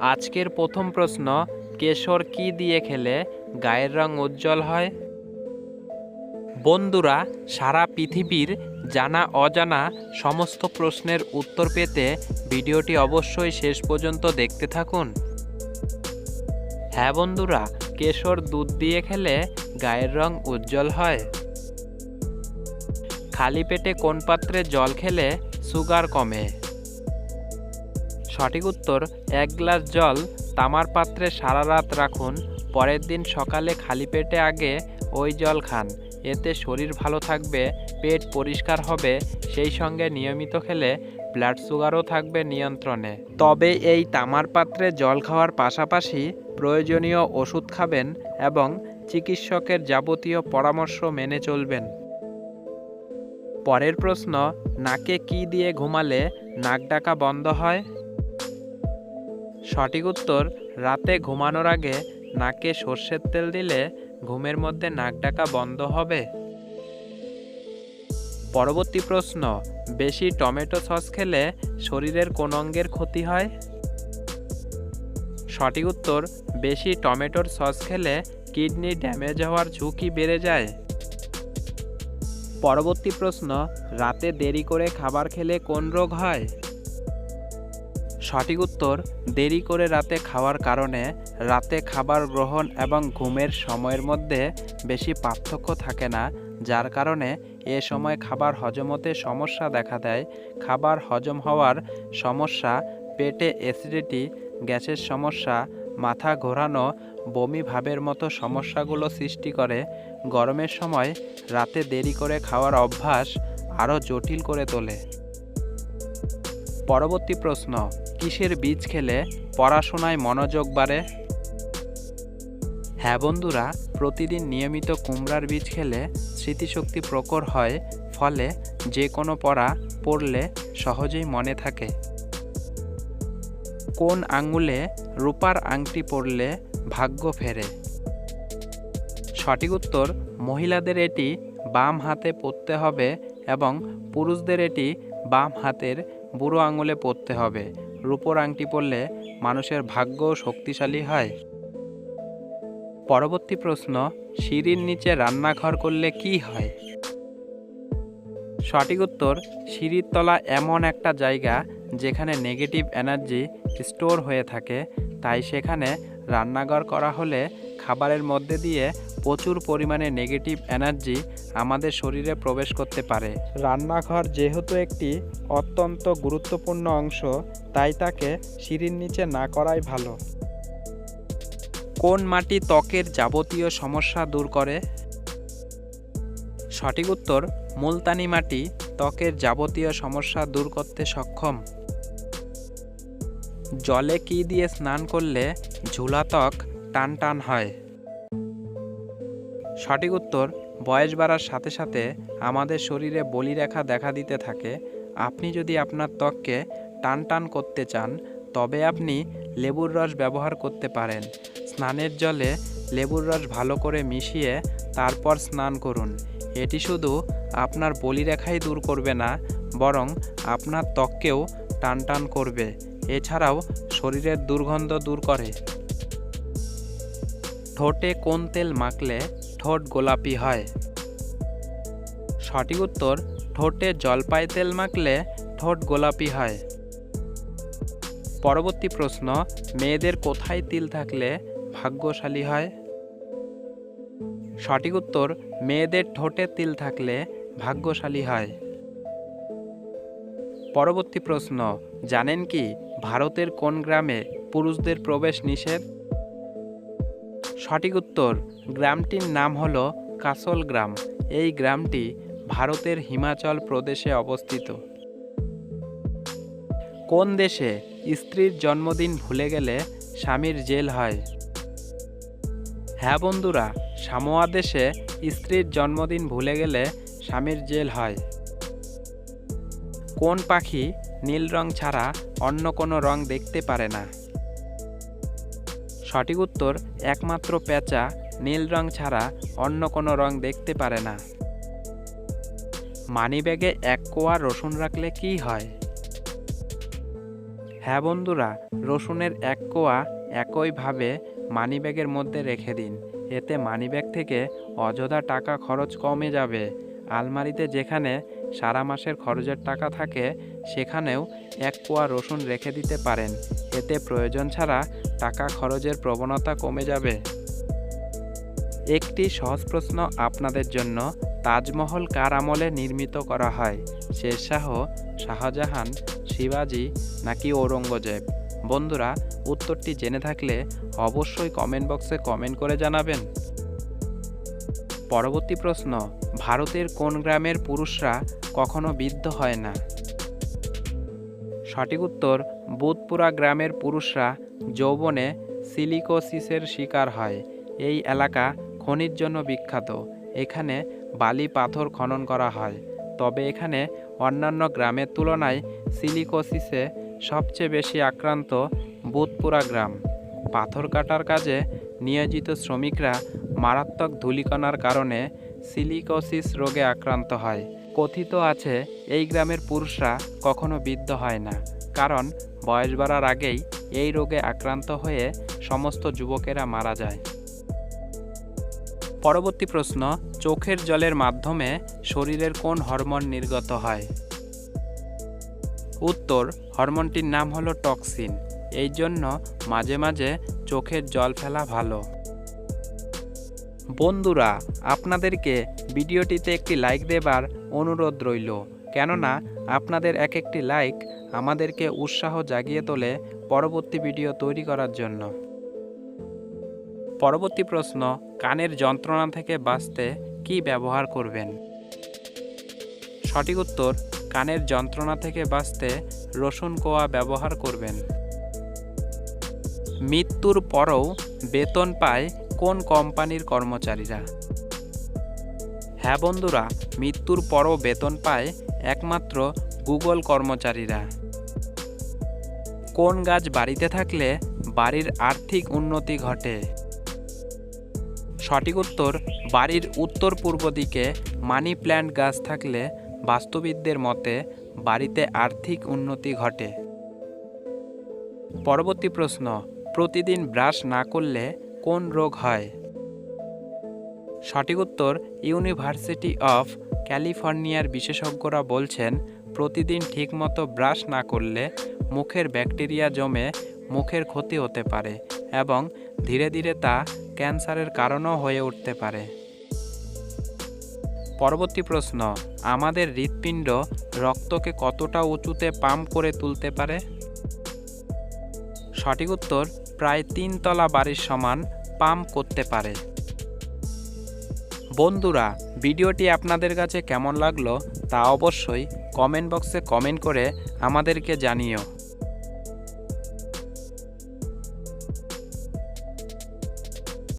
আজকের প্রথম প্রশ্ন, কেশর কি দিয়ে খেলে গায়ের রং উজ্জ্বল হয়? বন্ধুরা, সারা পৃথিবীর জানা অজানা সমস্ত প্রশ্নের উত্তর পেতে ভিডিওটি অবশ্যই শেষ পর্যন্ত দেখতে থাকুন। হ্যাঁ বন্ধুরা, কেশর দুধ দিয়ে খেলে গায়ের রং উজ্জ্বল হয়। খালি পেটে কোন পাত্রে জল খেলে সুগার কমে? সঠিক উত্তর, এক গ্লাস জল তামার পাত্রে সারা রাত রাখুন, পরের দিন সকালে খালি পেটে আগে ওই জল খান। এতে শরীর ভালো থাকবে, পেট পরিষ্কার হবে, সেই সঙ্গে নিয়মিত খেলে ব্লাড সুগারও থাকবে নিয়ন্ত্রণে। তবে এই তামার পাত্রে জল খাওয়ার পাশাপাশি প্রয়োজনীয় ওষুধ খাবেন এবং চিকিৎসকের যাবতীয় পরামর্শ মেনে চলবেন। পরের প্রশ্ন, নাকে কি দিয়ে ঘুমালে নাক ডাকা বন্ধ হয়? সঠিক উত্তর, রাতে ঘুমানোর আগে নাকে সর্ষের তেল দিলে ঘুমের মধ্যে নাক ডাকা বন্ধ হবে। পরবর্তী প্রশ্ন, বেশি টমেটো সস খেলে শরীরের কোন অঙ্গের ক্ষতি হয়? সঠিক উত্তর, বেশি টমেটোর সস খেলে কিডনি ড্যামেজ হওয়ার ঝুঁকি বেড়ে যায়। পরবর্তী প্রশ্ন, রাতে দেরি করে খাবার খেলে কোন রোগ হয়? সঠিক উত্তর, দেরি করে রাতে খাওয়ার কারণে রাতে খাবার গ্রহণ এবং ঘুমের সময়ের মধ্যে বেশি পার্থক্য থাকে না, যার কারণে এ সময় খাবার হজমতে সমস্যা দেখা দেয়। খাবার হজম হওয়ার সমস্যা, পেটে অ্যাসিডিটি, গ্যাসের সমস্যা, মাথা ঘোরানো, বমি ভাবের মতো সমস্যাগুলো সৃষ্টি করে। গরমের সময় রাতে দেরি করে খাওয়ার অভ্যাস আরও জটিল করে তোলে। পরবর্তী প্রশ্ন, কিসের বীজ খেলে পড়াশোনায় মনোযোগ বাড়ে? হ্যাঁ বন্ধুরা, প্রতিদিন নিয়মিত কুমড়ার বীজ খেলে স্মৃতিশক্তি প্রকর হয়, ফলে যে কোনো পড়া পড়লে সহজেই মনে থাকে। কোন আঙ্গুলে রূপার আংটি পরলে ভাগ্য ফেরে? সঠিক উত্তর, মহিলাদের এটি বাম হাতে পরতে হবে এবং পুরুষদের এটি বাম হাতের বুড়ো আঙুলে পরতে হবে। রূপোর আংটি পরলে মানুষের ভাগ্য শক্তিশালী হয়। পরবর্তী প্রশ্ন, সিঁড়ির নিচে রান্নাঘর করলে কি হয়? সঠিক উত্তর, সিঁড়ির তলা এমন একটা জায়গা যেখানে নেগেটিভ এনার্জি স্টোর হয়ে থাকে। তাই সেখানে রান্নাঘর করা হলে খাবারের মধ্যে দিয়ে প্রচুর পরিমাণে নেগেটিভ এনার্জি আমাদের শরীরে প্রবেশ করতে পারে। রান্নাঘর যেহেতু একটি অত্যন্ত গুরুত্বপূর্ণ অংশ, তাই তাকে সিঁড়ির নিচে না করাই ভালো। কোন মাটি ত্বকের যাবতীয় সমস্যা দূর করে? সঠিক উত্তর, মুলতানি মাটি ত্বকের যাবতীয় সমস্যা দূর করতে সক্ষম। জলে কি দিয়ে স্নান করলে ঝুলা ত্বক টান টান হয়? সঠিক উত্তর, বয়স বাড়ার সাথে সাথে আমাদের শরীরে বলিরেখা দেখা দিতে থাকে। আপনি যদি আপনার ত্বককে টান টান করতে চান, তবে আপনি লেবুর রস ব্যবহার করতে পারেন। স্নানের জলে লেবুর রস ভালো করে মিশিয়ে তারপর স্নান করুন। এটি শুধু আপনার বলিরেখাই দূর করবে না, বরং আপনার ত্বককেও টান টান করবে। এছাড়াও শরীরের দুর্গন্ধ দূর করে। ঠোঁটে কোন তেল মাখলে ঠোঁট গোলাপি হয়। সঠিক উত্তর, ঠোঁটে জলপাই তেল মাখলে ঠোঁট গোলাপি হয়। পরবর্তী প্রশ্ন, মেয়েদের কোথায় তিল থাকলে ভাগ্যশালী হয়? সঠিক উত্তর, মেয়েদের ঠোঁটে তিল থাকলে ভাগ্যশালী হয়। পরবর্তী প্রশ্ন, জানেন কি ভারতের কোন গ্রামে পুরুষদের প্রবেশ নিষেধ? সঠিক উত্তর। গ্রামটির নাম হল কাসল গ্রাম। এই গ্রামটি ভারতের হিমাচল প্রদেশে অবস্থিত। কোন দেশে স্ত্রীর জন্মদিন ভুলে গেলে স্বামীর জেল হয়? হ্যাঁ বন্ধুরা, সামোয়া দেশে স্ত্রীর জন্মদিন ভুলে গেলে স্বামীর জেল হয়। কোন পাখি নীল রং ছাড়া অন্য কোনো রং দেখতে পারে না? সঠিক উত্তর একমাত্র পেঁচা নীল রং ছাড়া অন্য কোনো রং দেখতে পারে না। মানিব্যাগে এক কোয়া রসুন রাখলে কি হয়? হ্যাঁ বন্ধুরা, রসুনের এক কোয়া একইভাবে মানিব্যাগের মধ্যে রেখে দিন। এতে মানিব্যাগ থেকে অযথা টাকা খরচ কমে যাবে। আলমারিতে যেখানে সারা মাসের খরচের টাকা থাকে, সেখানেও এক কোয়া রসুন রেখে দিতে পারেন। এতে প্রয়োজন ছাড়া টাকা খরচের প্রবণতা কমে যাবে। একটি সহজ প্রশ্ন আপনাদের জন্য, তাজমহল কার আমলে নির্মিত করা হয়? শেরশাহ, শাহজাহান, শিবাজি নাকি ঔরঙ্গজেব? বন্ধুরা, উত্তরটি জেনে থাকলে অবশ্যই কমেন্ট বক্সে কমেন্ট করে জানাবেন। পরবর্তী প্রশ্ন, ভারতের কোন গ্রামের পুরুষরা কখনো বৃদ্ধ হয় না? সঠিক উত্তর, বুধপুরা গ্রামের পুরুষরা যৌবনে সিলিকোসিসের শিকার হয়। এই এলাকা খনির জন্য বিখ্যাত। এখানে বালি পাথর খনন করা হয়। তবে এখানে অন্যান্য গ্রামের তুলনায় সিলিকোসিসে সবচেয়ে বেশি আক্রান্ত বুধপুরা গ্রাম। পাথর কাটার কাজে নিয়োজিত শ্রমিকরা মারাত্মক ধূলিকণার কারণে সিলিকোসিস রোগে আক্রান্ত হয়। কথিত আছে, এই গ্রামের পুরুষরা কখনো বৃদ্ধ হয় না, কারণ বয়স বাড়ার আগেই এই রোগে আক্রান্ত হয়ে সমস্ত যুবকেরা মারা যায়। পরবর্তী প্রশ্ন, চোখের জলের মাধ্যমে শরীরের কোন হরমোন নির্গত হয়? উত্তর, হরমোনটির নাম হলো টক্সিন, এই জন্য মাঝে মাঝে চোখের জল ফেলা ভালো। বন্ধুরা, আপনাদেরকে ভিডিওটিতে একটি লাইক দেবার অনুরোধ রইল। কেননা, আপনাদের এক একটি লাইক আমাদেরকে উৎসাহ জাগিয়ে তোলে পরবর্তী ভিডিও তৈরি করার জন্য। পরবর্তী প্রশ্ন, কানের যন্ত্রণা থেকে বাঁচতে কি ব্যবহার করবেন? সঠিক উত্তর, কানের যন্ত্রণা থেকে বাঁচতে রসুন কোয়া ব্যবহার করবেন। মৃত্যুর পরও বেতন পায় কোন কোম্পানির কর্মচারীরা? হ্যাঁ বন্ধুরা, মৃত্যুর পরও বেতন পায় একমাত্র গুগল কর্মচারীরা। কোন গাছ বাড়িতে থাকলে বাড়ির আর্থিক উন্নতি ঘটে? সঠিক উত্তর, বাড়ির উত্তর পূর্ব দিকে মানি প্ল্যান্ট গাছ থাকলে বাস্তুবিদদের মতে বাড়িতে আর্থিক উন্নতি ঘটে। পরবর্তী প্রশ্ন, প্রতিদিন ব্রাশ না করলে কোন রোগ হয়? সঠিক উত্তর, ইউনিভার্সিটি অফ ক্যালিফোর্নিয়ার বিশেষজ্ঞরা বলছেন, প্রতিদিন ঠিকমতো ব্রাশ না করলে মুখের ব্যাকটেরিয়া জমে মুখের ক্ষতি হতে পারে এবং ধীরে ধীরে তা ক্যান্সারের কারণও হয়ে উঠতে পারে। পরবর্তী প্রশ্ন, আমাদের হৃৎপিণ্ড রক্তকে কতটা উঁচুতে পাম্প করে তুলতে পারে? সঠিক উত্তর প্রায় তিনতলা বাড়ির সমান পাম্প করতে পারে। বন্ধুরা, ভিডিওটি আপনাদের কাছে কেমন লাগল তা অবশ্যই কমেন্ট বক্সে কমেন্ট করে আমাদেরকে জানিও।